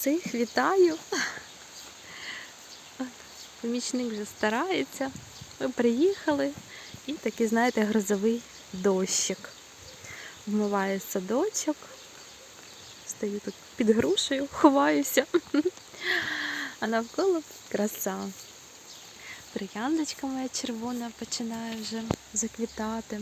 Всіх вітаю. Помічник вже старається. Ми приїхали і такий, знаєте, грозовий дощик. Вмиває садочок. Стою тут під грушею, ховаюся. А навколо краса. Трояндочка моя червона починає вже заквітати.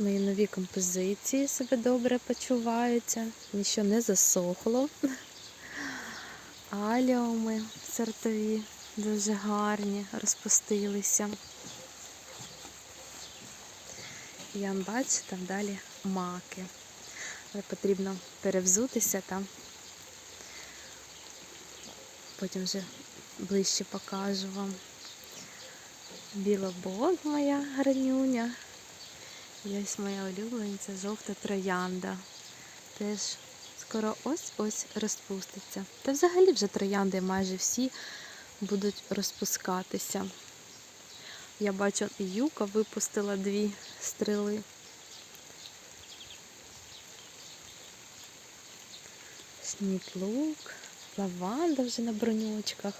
Мої нові композиції себе добре почуваються, нічого не засохло. Аліуми сортові дуже гарні, розпустилися. Я бачу, там далі маки. Але потрібно перевзутися там. Потім вже ближче покажу вам. Білобог моя гарнюня. І ось моя улюблениця жовта троянда. Теж скоро ось-ось розпуститься. Та взагалі вже троянди майже всі будуть розпускатися. Я бачу, юка випустила дві стріли. Шнітлук, лаванда вже на бронючках.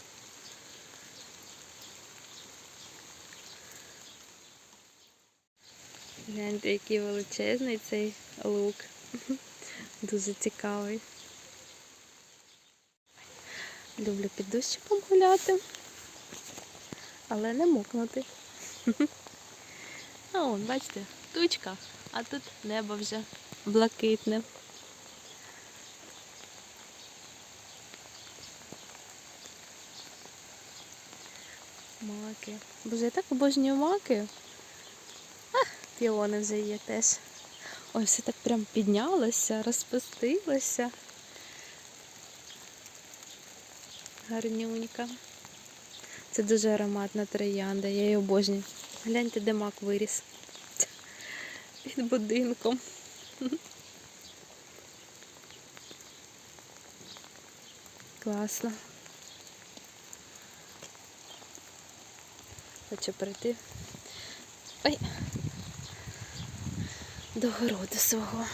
Гляньте, який величезний цей лук. Дуже цікавий. Люблю під дощиком гуляти, але не мокнути. А он, бачите, тучка, а тут небо вже блакитне. Маки. Боже, я так обожнюю маки. Піони вже є теж. Ой, все так прям піднялося, розпустилося. Гарнюнька. Це дуже ароматна троянда, я її обожнюю. Гляньте, де мак виріс. Під будинком. Класно. Хочу прийти. Ой до городу свого.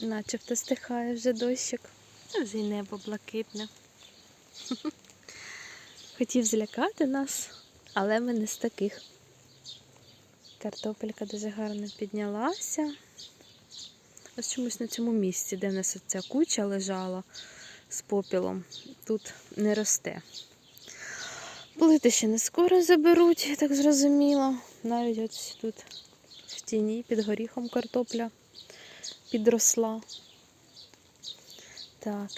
Начебто стихає вже дощик, а вже й небо блакитне. Хотів злякати нас, але ми не з таких. Картопелька дуже гарно піднялася. Ось чомусь на цьому місці, де в нас ця куча лежала з попілом, тут не росте. Плити ще не скоро заберуть, я так зрозуміла. Навіть ось тут в тіні під горіхом картопля підросла. Так.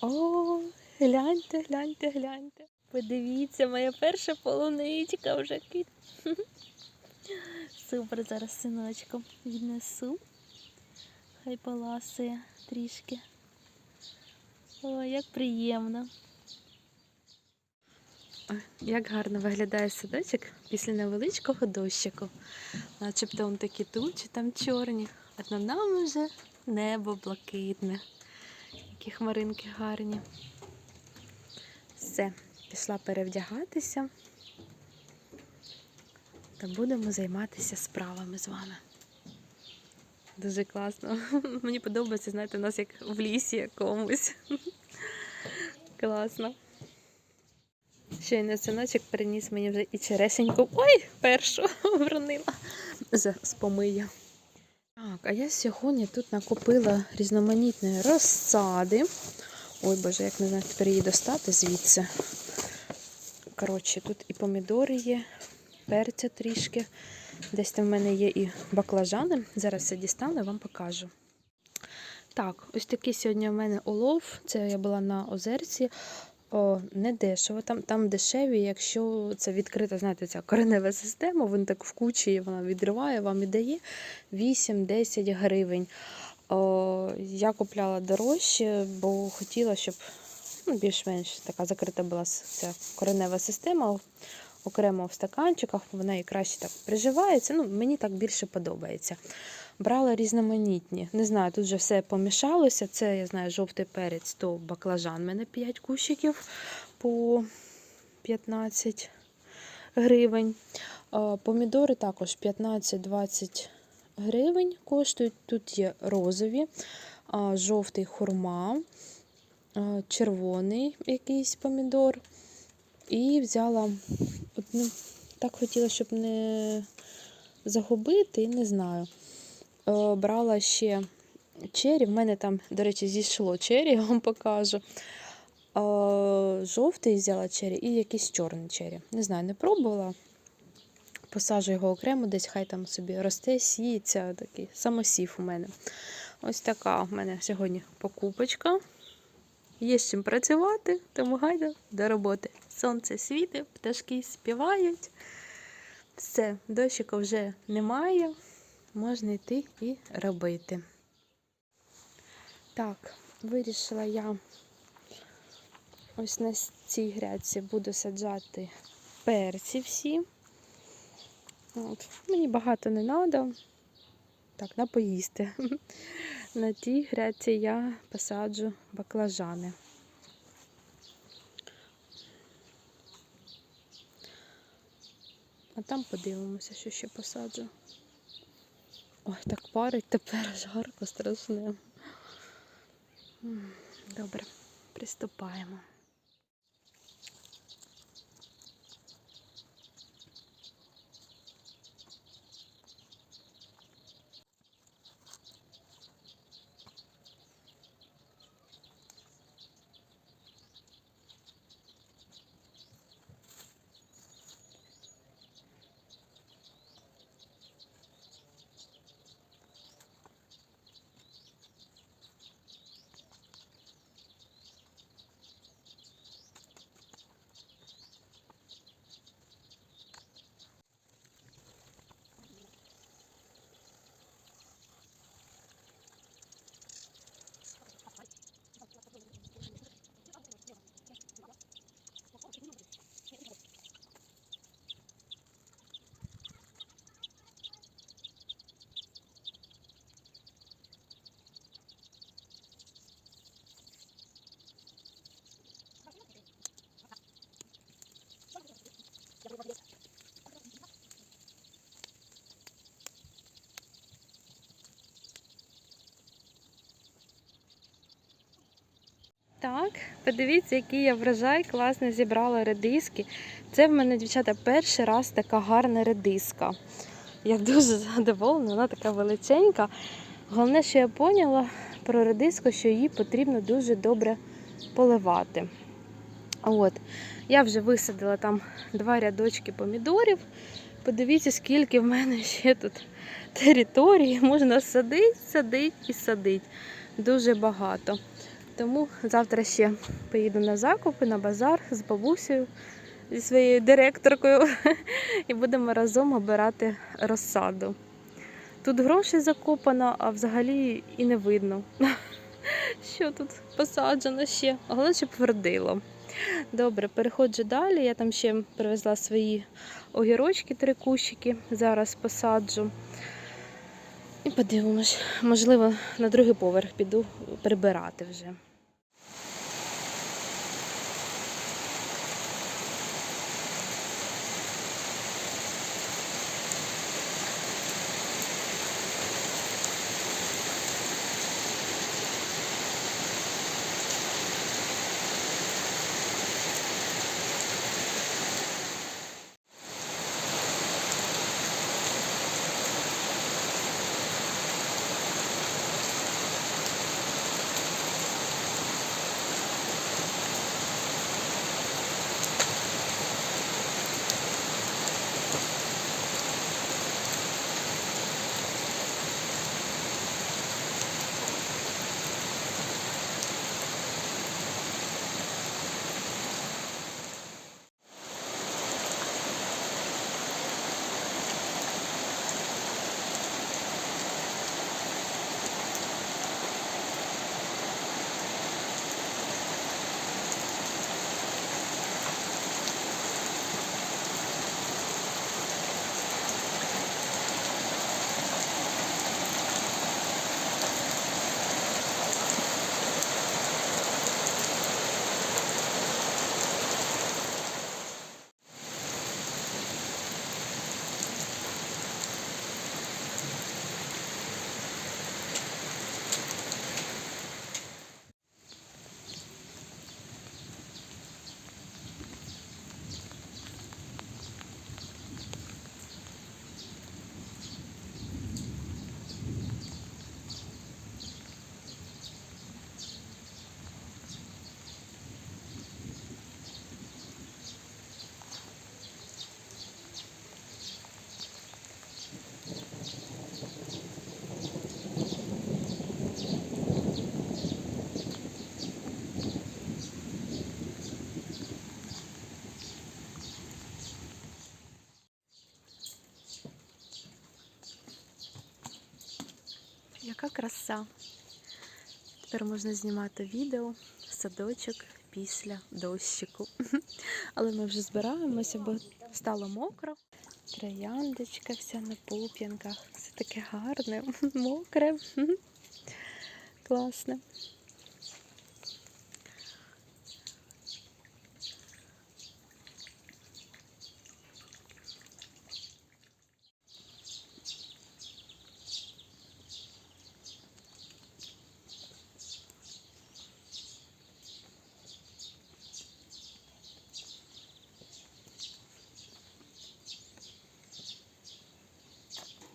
О, гляньте, гляньте, гляньте. Подивіться, моя перша полуничка вже кит. Супер, зараз синочком віднесу. Хай поласує трішки. Ой, як приємно. Як гарно виглядає садочок після невеличкого дощику. Начебто он такі тучі там чорні, а над нами вже небо блакитне. Які хмаринки гарні. Все пішла перевдягатися та будемо займатися справами з вами. Дуже класно. Мені подобається, знаєте, у нас як в лісі якомусь. Класно. Щойно синочок приніс мені вже і черешеньку. Ой, першу обронила з помия. Так, а я сьогодні тут накупила різноманітної розсади. Ой, боже, як не знаю, тепер її достати звідси. Коротше, тут і помідори є, перця трішки. Десь там в мене є і баклажани. Зараз все дістану і вам покажу. Так, ось такий сьогодні в мене улов. Це я була на озерці. О, не дешево. Там там дешеві, якщо це відкрита, знаєте, ця коренева система, він так в кучі вона відриває, вам і дає 8-10 гривень. О, я купляла дорожче, бо хотіла, щоб ну, більш-менш така закрита була ця коренева система окремо в стаканчиках, вона і краще так приживається. Ну, мені так більше подобається. Брала різноманітні. Не знаю, тут вже все помішалося. Це, я знаю, жовтий перець, то баклажан. У мене 5 кущиків по 15 гривень. Помідори також 15-20 гривень коштують. Тут є розові, жовтий хурма, червоний якийсь помідор. І взяла одну, так хотіла, щоб не загубити, не знаю. Е, Брала ще чері. В мене там, до речі, зійшло чері, я вам покажу. Е, Жовтий взяла чері і якийсь чорний чері. Не знаю, не пробувала. Посаджу його окремо, десь хай там собі росте, сіється, такий самосів у мене. Ось така в мене сьогодні покупочка. Є з чим працювати, тому гайда до роботи. Сонце світить, пташки співають. Все, дощика вже немає. Можна йти і робити. Так, вирішила я ось на цій грядці буду саджати перці всі. От. Мені багато не треба. Так, на поїсти. На тій грядці я посаджу баклажани. А там подивимося, що ще посаджу. Ой, так парить тепер жарко страшне. Добре, приступаємо. Так, подивіться, який я врожай класно зібрала редиски. Це в мене, дівчата, перший раз така гарна редиска. Я дуже задоволена, вона така величенька. Головне, що я поняла про редиску, що її потрібно дуже добре поливати. От. Я вже висадила там два рядочки помідорів. Подивіться, скільки в мене ще тут території. Можна садити, садити і садити. Дуже багато. Тому завтра ще поїду на закупи, на базар з бабусею, зі своєю директоркою, і будемо разом обирати розсаду. Тут гроші закопано, а взагалі і не видно, що тут посаджено ще. Головне, щоб твердило. Добре, переходжу далі. Я там ще привезла свої огірочки, три кущики. Зараз посаджу. І подивимось, можливо, на другий поверх піду прибирати вже. Яка краса. Тепер можна знімати відео, садочок після дощику. Але ми вже збираємося, бо стало мокро. Трояндочка вся на пуп'янках. Все таке гарне, мокре. Класне.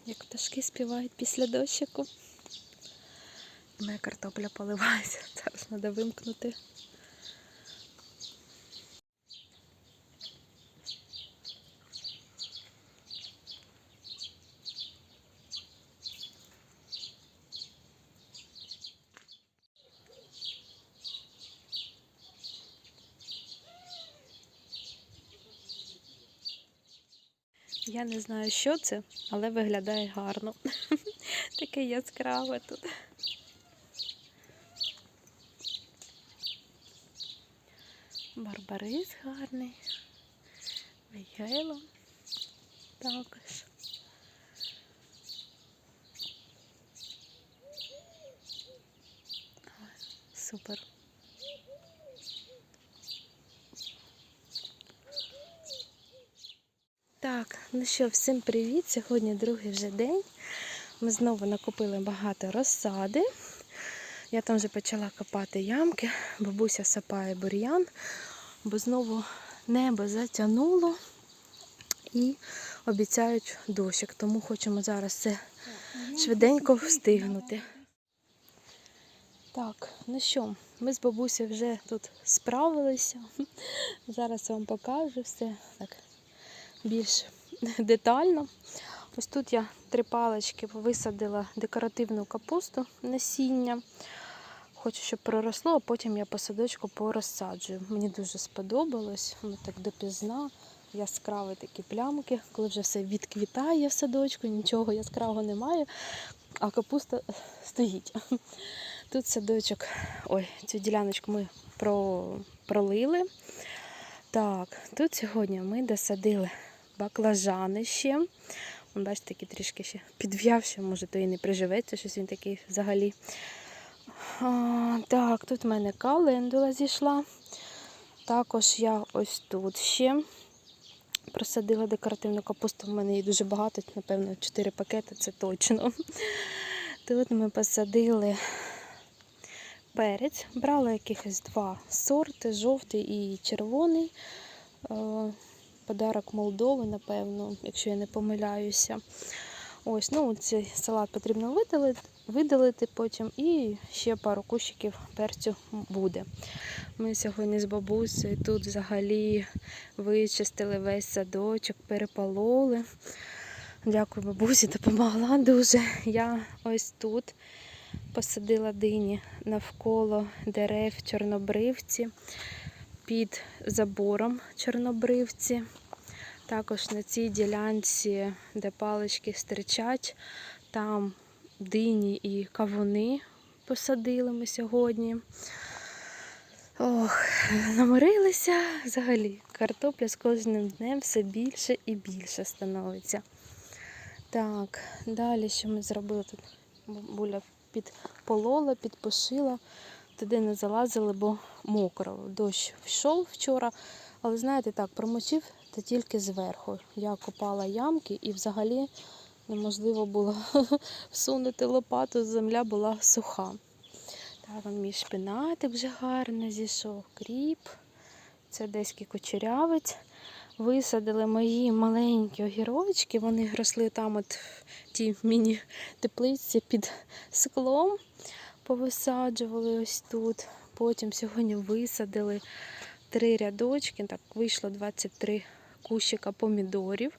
Як пташки співають після дощику. Моя картопля поливається. Зараз треба вимкнути. Я не знаю, що це, але виглядає гарно. Таке яскраве тут. Барбарис гарний. Вейгело також. Супер. Так, ну що, всім привіт! Сьогодні другий вже день. Ми знову накупили багато розсади. Я там вже почала копати ямки, бабуся сапає бур'ян, бо знову небо затягнуло і обіцяють дощик. Тому хочемо зараз це швиденько встигнути. Так, ну що, ми з бабусею вже тут справилися. Зараз я вам покажу все так більш детально. Ось тут я три палички висадила декоративну капусту насіння. Хочу, щоб проросло, а потім я по садочку порозсаджую. Мені дуже сподобалось, воно так допізна, яскраві такі плямки, коли вже все відквітає в садочку, нічого яскравого немає, а капуста стоїть. Тут садочок, ой, цю діляночку ми пролили. Так, тут сьогодні ми досадили баклажани ще. Вон, бачите, такі трішки ще підв'явши, може, то і не приживеться, щось він такий взагалі. А, так, тут в мене календула зійшла. Також я ось тут ще просадила декоративну капусту. В мене її дуже багато, напевно, 4 пакети, це точно. Тут ми посадили перець. Брала якихось два сорти, жовтий і червоний. Подарок Молдови, напевно, якщо я не помиляюся. Ось, ну цей салат потрібно видалити, видалити потім і ще пару кущиків перцю буде. Ми сьогодні з бабусею тут взагалі вичистили весь садочок, перепололи. Дякую бабусі, допомогла дуже. Я ось тут посадила дині навколо дерев чорнобривці під забором чорнобривці. Також на цій ділянці, де палички стирчать, там дині і кавуни посадили ми сьогодні. Ох, наморилися взагалі. Картопля з кожним днем все більше і більше становиться. Так, далі що ми зробили тут? Буля підполола, підпошила. Туди не залазили, бо мокро. Дощ йшов вчора, але знаєте, так, промочив та тільки зверху. Я копала ямки і взагалі неможливо було всунути лопату, земля була суха. Так, вон мій шпинатик вже гарно зійшов, кріп. Це деський кучерявець. Висадили мої маленькі огірочки, вони росли там от в тій міні-теплиці під склом. Повисаджували ось тут. Потім сьогодні висадили три рядочки. Так, вийшло 23 кущика помідорів.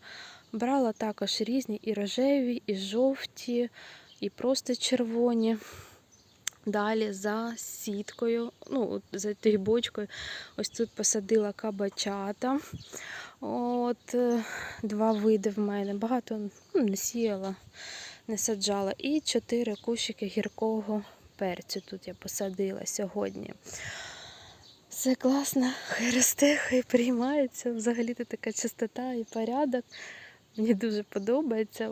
Брала також різні і рожеві, і жовті, і просто червоні. Далі за сіткою, ну, за тією бочкою, ось тут посадила кабачата. От, е, Два види в мене. Багато ну, не сіяла, не саджала. І чотири кущики гіркого перцю тут я посадила сьогодні. Все класно, хай росте, хай приймається. Взагалі то така чистота і порядок. Мені дуже подобається.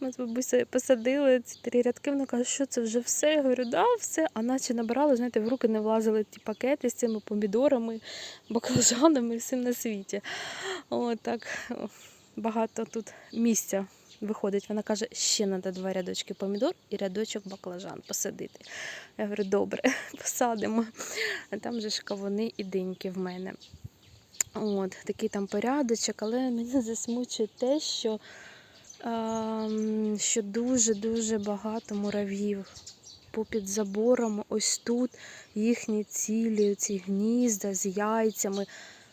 Ми з бабусею посадили ці три рядки. Вона каже, що це вже все. Я говорю, да, все. А наче набрали, знаєте, в руки не влазили ті пакети з цими помідорами, баклажанами і всім на світі. О, так багато тут місця виходить. Вона каже, ще треба два рядочки помідор і рядочок баклажан посадити. Я говорю, добре, посадимо. А там же ж кавуни і диньки в мене. От, такий там порядочок, але мене засмучує те, що, ем, що дуже-дуже багато мурав'їв. Попід забором, ось тут їхні цілі, ці гнізда з яйцями.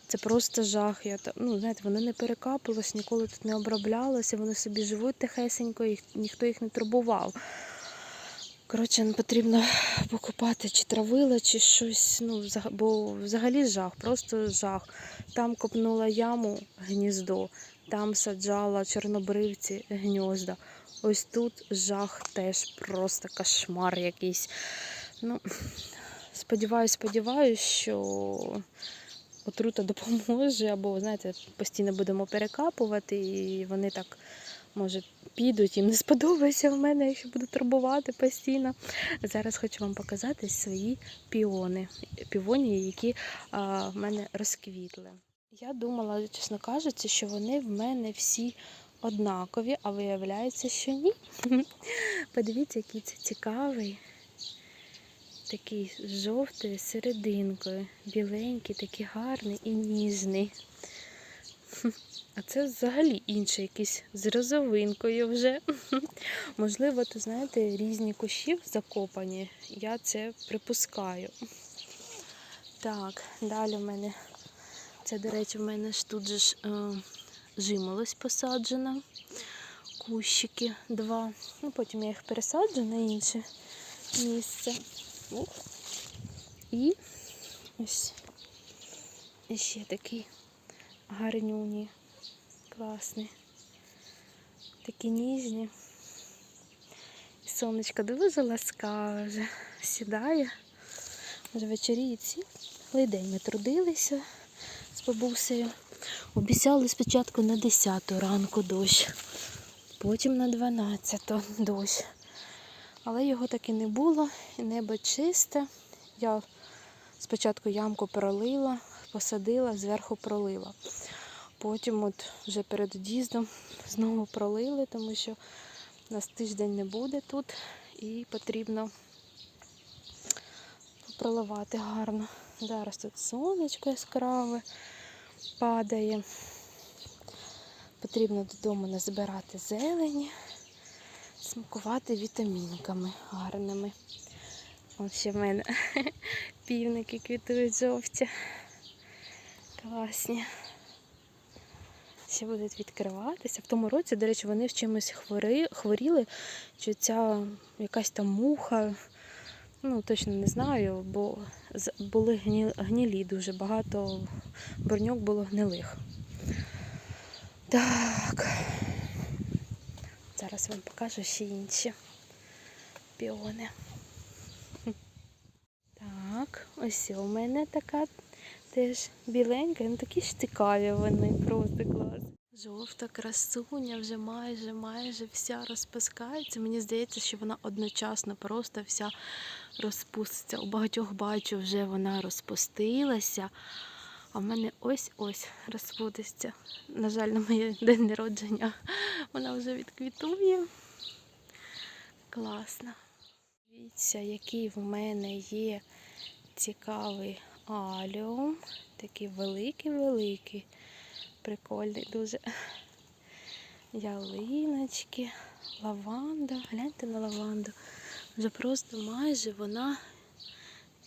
Це просто жах. Я, ну, знаєте, вони не перекапувалось, ніколи тут не оброблялося, вони собі живуть тихесенько, їх, ніхто їх не турбував. Коротше, потрібно покупати чи травила, чи щось. Ну, бо взагалі жах, просто жах. Там копнула яму гніздо, там саджала чорнобривці гнізда. Ось тут жах теж просто кошмар якийсь. Ну, сподіваюсь, сподіваюсь, що отрута допоможе, або, знаєте, постійно будемо перекапувати, і вони так, може, підуть, їм не сподобається в мене, якщо буду турбувати постійно. Зараз хочу вам показати свої піони, півонії, які а, в мене розквітли. Я думала, чесно кажучи, що вони в мене всі однакові, а виявляється, що ні. Подивіться, який це цікавий. Такий з жовтою серединкою, біленький, такий гарний і ніжний. А це взагалі інший якийсь з розовинкою вже. Можливо, то знаєте, різні кущі закопані. Я це припускаю. Так, далі в мене. Це, до речі, в мене ж тут же ж е, жимолось посаджена. Кущики два. Ну, потім я їх пересаджу на інше місце. І ось ще такий гарнюні. Класний. Такі ніжні. Сонечко дуже ласкаве вже сідає. Вже вечоріє цілий день ми трудилися з бабусею. Обіцяли спочатку на 10 ранку дощ, потім на 12 дощ. Але його так і не було, небо чисте. Я спочатку ямку пролила, посадила, зверху пролила. Потім от вже перед од'їздом знову пролили, тому що нас тиждень не буде тут і потрібно проливати гарно. Зараз тут сонечко яскраве падає. Потрібно додому назбирати зелені, смакувати вітамінками гарними. Ось ще в мене півники квітують жовті. Класні. Ще будуть відкриватися. В тому році, до речі, вони в чимось хвори, хворіли, чи ця якась там муха. Ну, точно не знаю, бо були гні, гнілі дуже багато борньок було гнилих. Так. Зараз вам покажу ще інші піони. Так, ось у мене така теж біленька, ну такі ж цікаві вони, просто клас. Жовта красуня вже майже майже вся розпускається. Мені здається, що вона одночасно просто вся розпуститься. У багатьох бачу, вже вона розпустилася. А в мене ось-ось розпуститься. На жаль, на моє день народження вона вже відквітує. Класно. Дивіться, який в мене є цікавий аліум. Такий великий-великий. Прикольний дуже. Ялиночки, лаванда. Гляньте на лаванду. Вже просто майже вона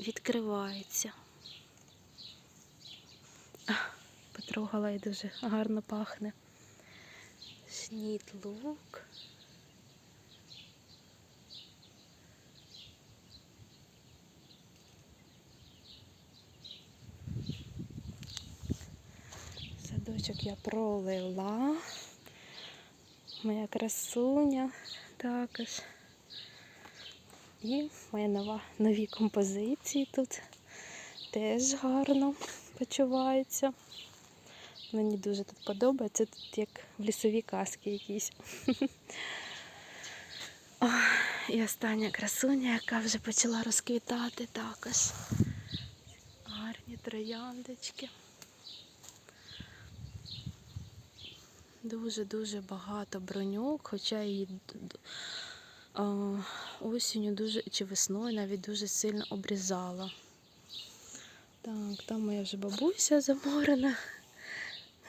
відкривається. Потрогала і дуже гарно пахне. Шніт лук. Садочок я пролила. Моя красуня також. І моя нова, нові композиції тут теж гарно почуваються. Мені дуже тут подобається, тут як в лісові казки якісь. І остання красуня, яка вже почала розквітати також. Гарні трояндочки. Дуже-дуже багато бронюк, хоча її д- осінню дуже чи весною навіть дуже сильно обрізала. Так, там моя вже бабуся заморена,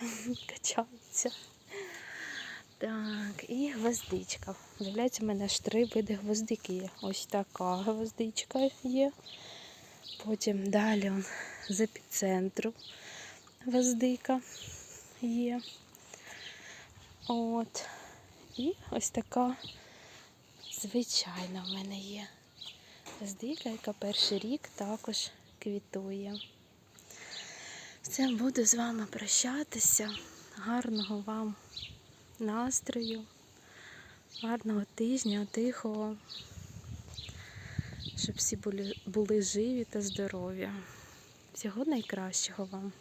качається. Так, і гвоздичка. Виявляється, в мене аж три види гвоздики є. Ось така гвоздичка є. Потім далі он, з епіцентру гвоздика є. От. І ось така звичайна в мене є. Гвоздика, яка перший рік також квітує. Все, буду з вами прощатися. Гарного вам настрою, гарного тижня, тихого, щоб всі були, живі та здорові. Всього найкращого вам.